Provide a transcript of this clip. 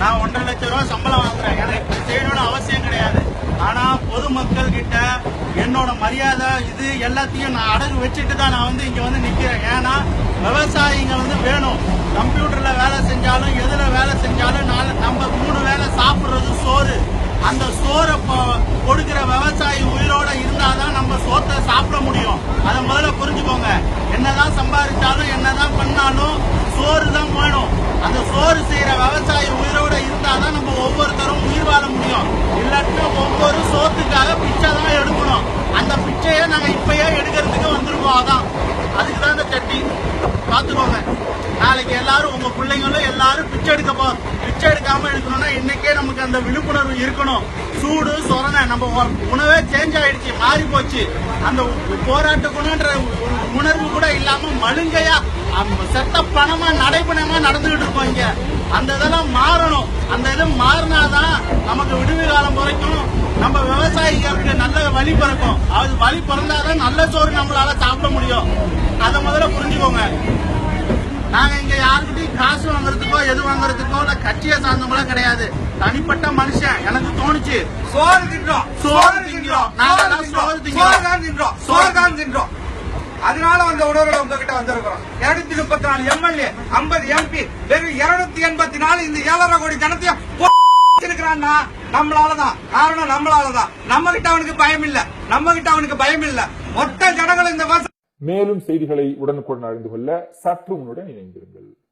நான் ஒன்றரை லட்சம் ரூபாய் சம்பளம் வாங்குறேன். எனக்கு இப்படி செய்யணும்னு அவசியம் கிடையாது. ஆனா பொதுமக்கள் கிட்ட என்னோட மரியாதை இது எல்லாத்தையும் நான் அடகு வச்சுட்டு தான் நான் வந்து இங்க வந்து நிக்கிறேன். ஏன்னா விவசாயிங்க வந்து வேணும். கம்ப்யூட்டர்ல வேலை செஞ்சாலும் எதுல வேலை செஞ்சாலும் நாலு நம்ம மூணு வேலை சாப்பிடுறது சோறு. அந்த சோறை கொடுக்கிற விவசாயி உயிரோட இருந்தாதான் நம்ம சோத்தை சாப்பிட முடியும். அதை முதல்ல புரிஞ்சுக்கோங்க. என்னதான் சம்பாதிச்சாலும் என்னதான் பண்ணாலும் சோறு தான் வேணும் அந்த சோறு செய்யற விவசாயி உயிரோட இருந்தாதான் நம்ம ஒவ்வொருத்தரும் உயிர் வாழ முடியும் இல்லாட்டினா ஒவ்வொரு சோத்துக்காக பிச்சை தான் எடுக்கணும். அந்த பிச்சையை நாங்க இப்பயே எடுக்கிறதுக்கு வந்திருக்கோம் அதான். அதுக்கு தான் இந்த சட்டி. பாத்துக்கோங்க நாளைக்கு எல்லாரும் உங்க பிள்ளைங்களும் எல்லாரும் பிச்சை எடுக்க போ பிச்சை எடுக்காம எடுக்கணும்னா இன்னைக்கே நமக்கு அந்த விழிப்புணர்வு இருக்கணும். சூடு சொரணை நம்ம உ- உணவே சேஞ்ச் ஆயிடுச்சு மாறி போச்சு. அந்த போராட்ட குணன்ற ஒரு உணர்வு கூட இல்லாம மழுங்கையா செத்த பணமா நடைபணமா நடந்துகிட்டு இருக்கோம் இங்க. அந்த இதெல்லாம் மாறணும். அந்த இது மாறினாதான் நமக்கு விடுவி காலம் குறைக்கும். நம்ம விவசாய வழி பிறக்கும். அது வழி பிறந்தாதான் நல்ல சோறு நம்மளால சாப்பிட முடியும். அதை முதல்ல புரிஞ்சுக்கோங்க. நாங்க இங்க யாருக்கிட்டையும் காசு வாங்குறதுக்கோ எது வாங்குறதுக்கோ இல்ல கட்சியை சார்ந்தவங்களும் கிடையாது. தனிப்பட்ட மனுஷன். எனக்கு தோணுச்சு சோறு தின்றோம். சோறு திங்கிறோம். நாங்க சோறு தின்றோம். தின்றோம். சோறு தான் தின்றோம். அதனால அந்த உணர்வுல உங்ககிட்ட வந்திருக்கிறோம். இருநூத்தி முப்பத்தி நாலு எம்எல்ஏ ஐம்பது எம்பி வெறும் இருநூத்தி எண்பத்தி நாலு இந்த ஏழரை கோடி ஜனத்தையும் இருக்கிறான்னா நம்மளாலதான். காரணம் நம்மளாலதான். நம்ம கிட்ட அவனுக்கு பயம் இல்ல நம்ம கிட்ட அவனுக்கு பயம் இல்ல மொத்த ஜனங்களும் இந்த மேலும் செய்திகளை உடனுக்குடன் அறிந்து கொள்ள சற்று உன்னுடன் இணைந்திருங்கள்.